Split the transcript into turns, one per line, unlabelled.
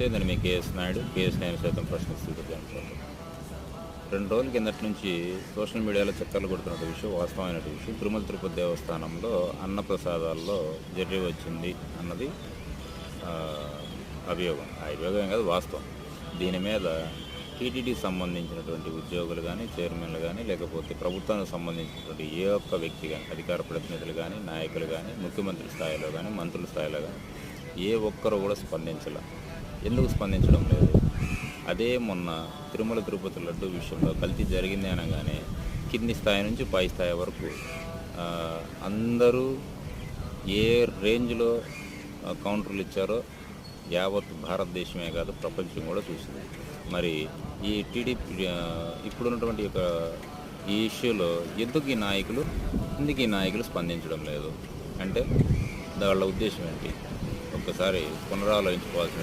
ప్రశ్నిస్తే దాన్ని మీ K S Naidu K S Naidu సైతం ప్రశ్నిస్తుంది రెండు రోజుల కిందటి నుంచి సోషల్ మీడియాలో చక్కర్లు కొడుతున్న విషయం వాస్తవమైన విషయం. తిరుమల తిరుపతి దేవస్థానంలో అన్నప్రసాదాల్లో జర్రి వచ్చింది అన్నది అభియోగం. ఆ అభియోగం కాదు వాస్తవం. దీని మీద టీటీడీకి సంబంధించినటువంటి ఉద్యోగులు కానీ చైర్మన్లు కానీ లేకపోతే ప్రభుత్వానికి సంబంధించినటువంటి ఏ ఒక్క వ్యక్తి కానీ అధికార ప్రతినిధులు కానీ నాయకులు కానీ ముఖ్యమంత్రి స్థాయిలో కానీ మంత్రుల స్థాయిలో కానీ ఏ ఒక్కరు కూడా స్పందించలే. ఎందుకు స్పందించడం లేదు? అదే మొన్న తిరుమల తిరుపతి లడ్డు విషయంలో కల్తీ జరిగింది అనగానే కింది స్థాయి నుంచి పై స్థాయి వరకు అందరూ ఏ రేంజ్లో కౌంటర్లు ఇచ్చారో యావత్ భారతదేశమే కాదు ప్రపంచం కూడా చూసింది. మరి ఈ టీడీపీ ఇప్పుడున్నటువంటి యొక్క ఈ ఇష్యూలో ఎందుకు ఈ నాయకులు ఎందుకు ఈ నాయకులు స్పందించడం లేదు? అంటే వాళ్ళ ఉద్దేశం ఏంటి? ఒక్కసారి పునరాలోచించుకోవాల్సిన